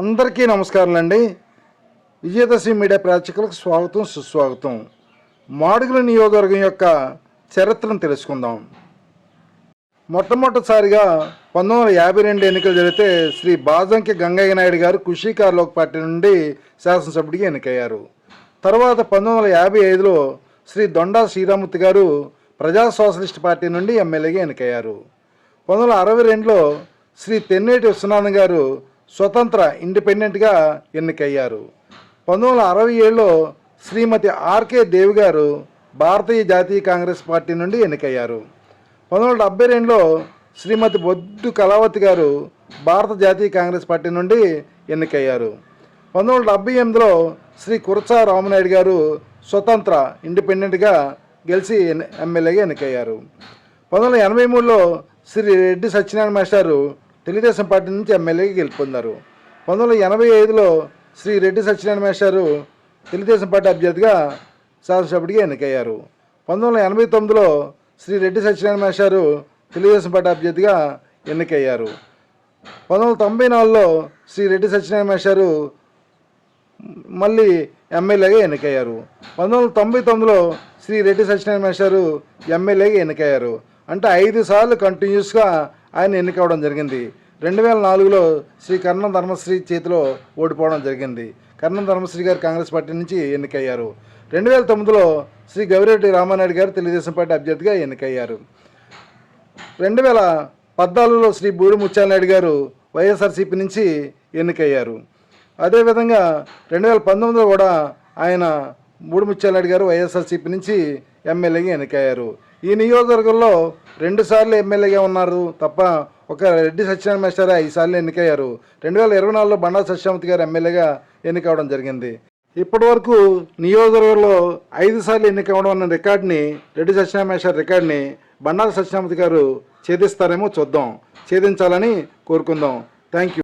అందరికీ నమస్కారం అండి విజయదశమి మీడియా ప్రేక్షకులకు స్వాగతం సుస్వాగతం. మాడుగుల నియోజకవర్గం యొక్క చరిత్రను తెలుసుకుందాం. మొట్టమొదటిసారిగా పంతొమ్మిది వందల యాభై రెండు ఎన్నికలు జరిగితే శ్రీ బాజంకి గంగయ్య నాయుడు గారు కుషికార్ లోక్ పార్టీ నుండి శాసనసభ్యుడికి ఎన్నికయ్యారు. తర్వాత పంతొమ్మిది వందల యాభై ఐదులో శ్రీ దొండా శ్రీరామూర్తి గారు ప్రజా సోషలిస్ట్ పార్టీ నుండి ఎమ్మెల్యేగా ఎన్నికయ్యారు. పంతొమ్మిది వందల అరవై రెండులో శ్రీ తెన్నేటి విశ్వనాథన్ గారు స్వతంత్ర ఇండిపెండెంట్గా ఎన్నికయ్యారు. పంతొమ్మిది వందల అరవై ఏడులో శ్రీమతి ఆర్కే దేవి గారు భారతీయ జాతీయ కాంగ్రెస్ పార్టీ నుండి ఎన్నికయ్యారు. పంతొమ్మిది వందల డెబ్బై రెండులో శ్రీమతి బొద్దు కళావతి గారు భారత జాతీయ కాంగ్రెస్ పార్టీ నుండి ఎన్నికయ్యారు. పంతొమ్మిది వందల డెబ్బై ఎనిమిదిలో శ్రీ కురచా రామనాయుడు గారు స్వతంత్ర ఇండిపెండెంట్గా గెలిచి ఎమ్మెల్యేగా ఎన్నికయ్యారు. పంతొమ్మిది వందల ఎనభై మూడులో శ్రీ రెడ్డి సత్యనారాయణ మాస్టారు తెలుగుదేశం పార్టీ నుంచి ఎమ్మెల్యేగా గెలుపొందారు. పంతొమ్మిది వందల ఎనభై ఐదులో శ్రీ రెడ్డి సత్యనారాయణ గారు తెలుగుదేశం పార్టీ అభ్యర్థిగా శాసనసభ్యుడిగా ఎన్నికయ్యారు. పంతొమ్మిది వందల ఎనభై తొమ్మిదిలో శ్రీ రెడ్డి సత్యనారాయణ మాస్టారు తెలుగుదేశం పార్టీ అభ్యర్థిగా ఎన్నికయ్యారు. పంతొమ్మిది వందల తొంభై నాలుగులో శ్రీ రెడ్డి సత్యనారాయణ మాస్టారు మళ్ళీ ఎమ్మెల్యేగా ఎన్నికయ్యారు. పంతొమ్మిది వందల తొంభై తొమ్మిదిలో శ్రీ రెడ్డి సత్యనారాయణ మాస్టారు ఎమ్మెల్యేగా ఎన్నికయ్యారు. అంటే ఐదు సార్లు కంటిన్యూస్గా ఆయన ఎన్నికవడం జరిగింది. రెండు వేల నాలుగులో శ్రీ కర్ణం ధర్మశ్రీ చేతిలో ఓడిపోవడం జరిగింది. కర్ణం ధర్మశ్రీ గారు కాంగ్రెస్ పార్టీ నుంచి ఎన్నికయ్యారు. రెండు వేల తొమ్మిదిలో శ్రీ గవిరెడ్డి రామానాయుడు గారు తెలుగుదేశం పార్టీ అభ్యర్థిగా ఎన్నికయ్యారు. రెండు వేల పద్నాలుగులో శ్రీ బూడి ముత్యాలనాయుడు గారు వైఎస్ఆర్సీపీ నుంచి ఎన్నికయ్యారు. అదేవిధంగా రెండు వేల పంతొమ్మిదిలో కూడా ఆయన బూడి ముత్యాలనాయుడు గారు వైఎస్ఆర్సీపీ నుంచి ఎమ్మెల్యేగా ఎన్నికయ్యారు. ఈ నియోజకవర్గంలో రెండు సార్లు ఎమ్మెల్యేగా ఉన్నారు తప్ప ఒక రెడ్డి సత్యనారాయణ మేస్టారే ఐదు సార్లు ఎన్నికయ్యారు. రెండు వేల ఇరవై నాలుగులో బండా సత్యమూర్తి గారు ఎమ్మెల్యేగా ఎన్నికవడం జరిగింది. ఇప్పటి వరకు నియోజకవర్గంలో ఐదు సార్లు ఎన్నికవడం అన్న రికార్డుని రెడ్డి సత్యనారాయణ మాస్టర్ రికార్డుని బండారు సత్యనారాయణ గారు ఛేదిస్తారేమో చూద్దాం. ఛేదించాలని కోరుకుందాం. Thank you